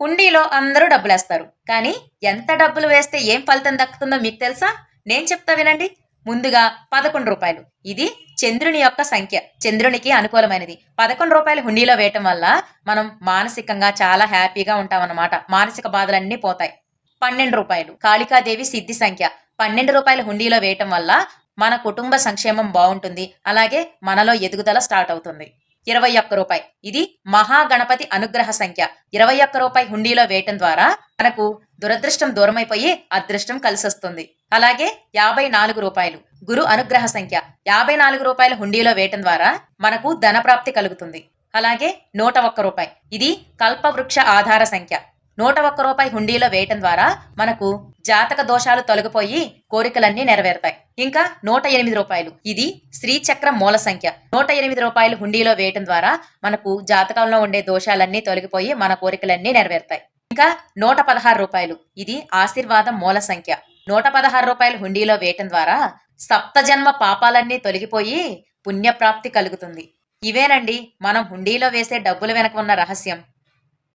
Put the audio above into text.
హుండీలో అందరూ డబ్బులేస్తారు. కానీ ఎంత డబ్బులు వేస్తే ఏం ఫలితం దక్కుతుందో మీకు తెలుసా? నేను చెప్తా వినండి. ముందుగా పదకొండు రూపాయలు. ఇది చంద్రుని యొక్క సంఖ్య. చంద్రునికి అనుకూలమైనది. పదకొండు రూపాయలు హుండీలో వేయటం వల్ల మనం మానసికంగా చాలా హ్యాపీగా ఉంటామన్నమాట. మానసిక బాధలన్నీ పోతాయి. పన్నెండు రూపాయలు. కాళికాదేవి సిద్ధి సంఖ్య. పన్నెండు రూపాయల హుండీలో వేయటం వల్ల మన కుటుంబ సంక్షేమం బాగుంటుంది. అలాగే మనలో ఎదుగుదల స్టార్ట్ అవుతుంది. ఇరవై ఒక్క రూపాయి. ఇది మహాగణపతి అనుగ్రహ సంఖ్య. ఇరవై ఒక్క రూపాయి హుండీలో వేయటం ద్వారా మనకు దురదృష్టం దూరమైపోయి అదృష్టం కలిసి వస్తుంది అలాగే యాభై నాలుగు రూపాయలు గురు అనుగ్రహ సంఖ్య. యాభై నాలుగు రూపాయల హుండీలో వేయటం ద్వారా మనకు ధనప్రాప్తి కలుగుతుంది. అలాగే నూట ఒక్క రూపాయి. ఇది కల్పవృక్ష ఆధార సంఖ్య. నూట ఒక్క రూపాయి హుండీలో వేయటం ద్వారా మనకు జాతక దోషాలు తొలగిపోయి కోరికలన్నీ నెరవేరుతాయి. ఇంకా నూట ఎనిమిది రూపాయలు. ఇది శ్రీచక్ర మూల సంఖ్య. నూట ఎనిమిది రూపాయలు హుండీలో వేయటం ద్వారా మనకు జాతకంలో ఉండే దోషాలన్నీ తొలగిపోయి మన కోరికలన్నీ నెరవేరుతాయి. ఇంకా నూట పదహారు రూపాయలు. ఇది ఆశీర్వాదం మూల సంఖ్య. నూట పదహారు రూపాయలు హుండీలో వేయటం ద్వారా సప్తజన్మ పాపాలన్నీ తొలగిపోయి పుణ్యప్రాప్తి కలుగుతుంది. ఇవేనండి మనం హుండీలో వేసే డబ్బుల వెనక ఉన్న రహస్యం.